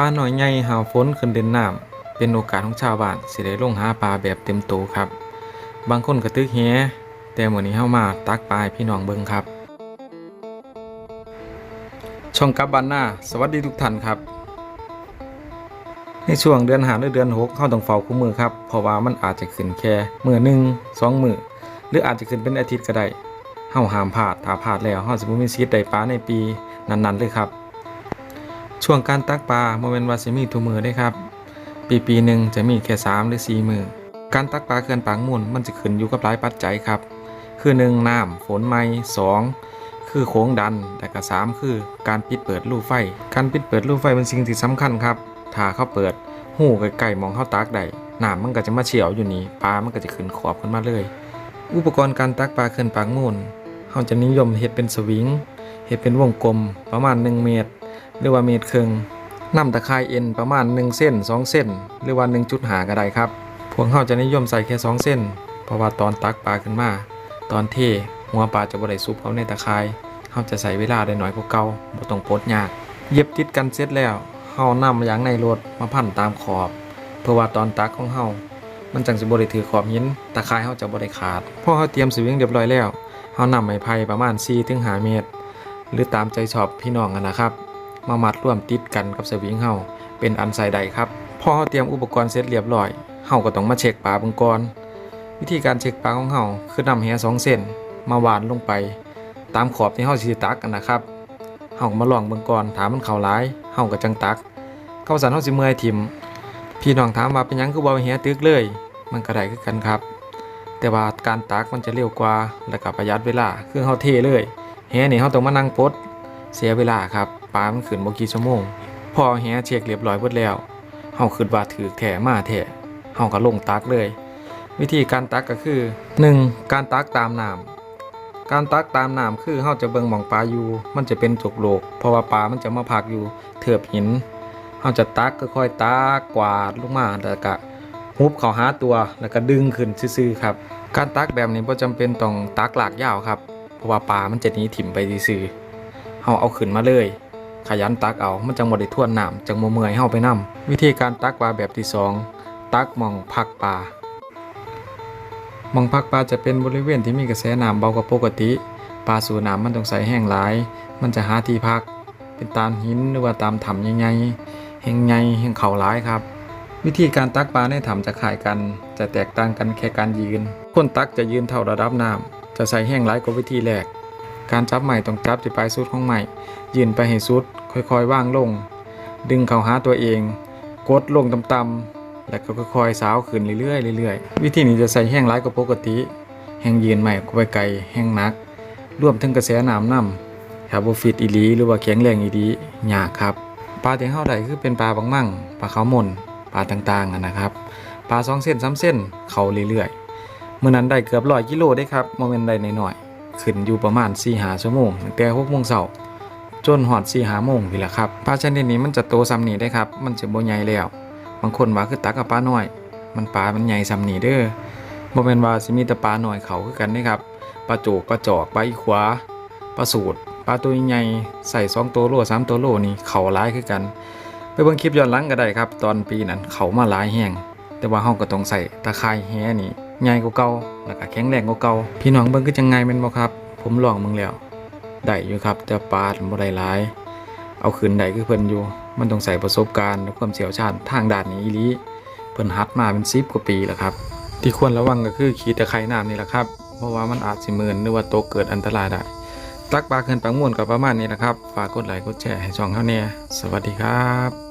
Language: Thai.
ปลาหน่อยใหญ่หาวฝนขึ้นเด่นน้ำเป็นโอกาสของชาวบ้านสิได้ลงหาปลาแบบเต็มโตครับ บางคนก็ตึกแหแต่มื้อนี้เฮามาตักปลาพี่น้องเบิ่งครับ ช่องกับบ้านหน้าสวัสดีทุกท่านครับในช่วงเดือนหาหรือเดือนหกเข้าต้องเฝ้าคู่มือครับ เพราะว่ามันอาจจะขึ้นแค่มือหนึ่งสองมือหรืออาจจะขึ้นเป็นอาทิตย์ก็ได้เฮาหามพลาดถ้าพลาดแล้วเฮาสิบ่มีสิทธิ์ได้ปลาในปีนั้นๆเลยครับ ช่วงการตักปลาโมเมนวาสิมีทุกมือได้ครับ ปีปีหนึ่งจะมีแค่3หรือ4มือการตักปลาเขื่อนปางมูลมันจะขึ้นอยู่กับหลายปัจจัยครับ คือ 1 น้ำฝนไม่2คือโค้งดันและก็3คือการปิดเปิดรูไฟ การปิดเปิดรูไฟเป็นสิ่งที่สำคัญครับ ถ้าเขาเปิดหูไก่ๆมองเข้าตักได้น้ำมันก็จะมาเฉียวอยู่นี่ปลามันก็จะขึ้นขอบขึ้นมาเลย อุปกรณ์การตักปลาเขื่อนปางมูลเขาจะนิยมเฮ็ดเป็นสวิงเฮ็ดเป็นวงกลมประมาณ 1 เมตร หรือว่าเมตรครึ่งน้ำตะไคร่เอ็นประมาณ 1 เส้น 2 เส้น หรือว่า1.5หาก็ได้ครับ พวกเขาจะนิยมใส่แค่ 2 เส้น เพราะว่าตอนตักปลาขึ้นมา ตอนเทหัวปลาจะบ่ได้ซุปเขาในตะไคร่เขาจะใส่เวลาได้น้อยกว่าเก่าบ่ต้องปลดยาก เย็บติดกันเสร็จแล้วเฮานำยางในรถมาพันตามขอบ เพื่อว่าตอนตักของเฮามันจังสิบ่ได้ถือขอบหินตะไคร่เฮาจะบ่ได้ขาดพอเฮาเตรียมสวิงเรียบร้อยแล้วเฮานำไม้ไผ่ประมาณ4-5เมตร หรือตามใจชอบพี่น้องกันนะครับ มามัดร่วมติดกันกับสวิงเฮาเป็นอันใส่ใดครับพอเฮาเตรียมอุปกรณ์เสร็จเรียบร้อยเฮาก็ต้องมาเช็คปลาเบิ่งก่อนวิธีการเช็คปลาของเฮาคือนำแหสองเส้นมาหวานลงไป ตามขอบที่เฮาสิตักกันนะครับเฮาก็มาลองเบิ่งก่อนถามมันเข้าหลายเฮาก็จังตัก เข้าสันเฮาสิเมื่อยทิ่มพี่น้องถามว่าเป็นยังคือบ่เอาแหตึกเลย มันก็ได้คือกันครับ แต่ว่าการตักมันจะเร็วกว่าและก็ประหยัดเวลาคือเฮาเทเลยแหนี่เฮาต้องมานั่งปดเสียเวลาครับ ปลามันขึ้นบ่กี่ชั่วโมง พอแฮเช็คเรียบร้อยเบิดแล้วเฮาคิดว่าถือแถมาแท้เฮาก็ลงตักเลย วิธีการตักก็คือ 1. การตักตามน้ำการตักตามน้ำคือเฮาจะเบิ่งหม่องปลาอยู่ มันจะเป็นจุกโลก เพราะว่าปลามันจะมาพักอยู่เถือบหินเฮาจะตักค่อยๆตักกวาดลงมาแล้วก็ฮุบเข้าหาตัวแล้วก็ดึงขึ้นซื่อๆครับ การตักแบบนี้บ่จำเป็นต้องตักหลากยาวครับ เพราะว่าปลามันจะหนีถิ่มไปซื่อๆเฮาเอาขึ้นมาเลย ขยันตักเอา มันจังบ่ได้ท่วนน้ำจังบ่เมื่อยเฮาไปนํวิธีการตักปลาแบบที่สองตักมองพักปลามองพักปลาจะเป็นบริเวณที่มีกระแสน้ำเบากว่าปกติ ปลาสู่น้ำมันต้องใส่แห้งหลาย มันจะหาที่พัก เป็นตามหินหรือว่าตามถ้ำใหญ่ๆแห่งใหญ่แห่งเขาหลายครับ วิธีการตักปลาในถ้ำจะขายกัน จะแตกต่างกันแค่การยืน คนตักจะยืนเท่าระดับน้ำจะใส่แห้งหลายกว่าวิธีแรก การจับใหม่ต้องจับที่ปลายสุดของใหม่ยืนไปให้สุด ค่อยๆว่างลง ดึงเข้าหาตัวเอง กดลงต่ำๆแล้วก็ค่อยๆสาวขึ้นเรื่อยๆเรื่อยๆ วิธีนี้จะใส่แห้งหลายกว่าปกติ แห้งยืนใหม่ก็ไปไกลแห้งนัก รวมถึงกระแสน้ำนำถ้าบ่ฟิตอีหลีหรือว่าแข็งแรงอีหลียากครับปลาที่เฮาได้คือเป็นปลาบางมั่งปลาขาวมนปลาต่างๆนะครับปลาสองเส้นสามเส้นเขาเรื่อยๆมื้อนั้นได้เกือบร้อยกิโลได้ครับโมเมนต์ได้น้อยๆ ขึ้นอยู่ประมาณ4-5หาชั่วโมงตั้งแต่6โมงเช้าจนหอดสี่หาโมงนี่แหละครับปลาชนิดนี้มันจะโตซ้ำนี่ได้ครับ มันจะบ่ใหญ่แล้ว บางคนว่าคือตักกับปลาน้อย มันปลา มันใหญ่ซ้ำนี่เด้อบ่แม่นว่าสิมีแต่ปลาหน้อยเขาคือกันเด้ครับปลาโจกปลาจอกปลาอีขวาปลาสูตรปลาตัวใหญ่ใส่2ตัวโล3ตัวโลนี่เขาหลายคือกัน ไปเบิ่งคลิปย้อนหลังก็ได้ครับ ตอนปีนั้นเขามาหลายแห้งแต่ว่าเฮาก็ต้องใส่ตะไคร่แหนี่ ใหญ่กว่าเก่าแล้วก็แข็งแรงกว่าเก่าพี่น้องเบิ่งคือจังไงแม่นบ่ครับ ผมลองมึงแล้วได้อยู่ครับแต่ปลาบ่ได้หลาย เอาคืนได้คือเพิ่นอยู่ มันต้องใส่ประสบการณ์และความเชี่ยวชาญทางด้านนี้อีหลีเพิ่นหัดมาเป็น10กว่าปีแล้วครับ ที่ควรระวังก็คือขีตะไคร่น้ำนี่แหละครับ เพราะว่ามันอาจสิมืนหรือว่าตกเกิดอันตรายได้ตักปลาเกินปลาม่วนกับประมาณนี้แหละครับ ฝากกดไลค์กดแชร์ให้ช่องเฮาแน่สวัสดีครับ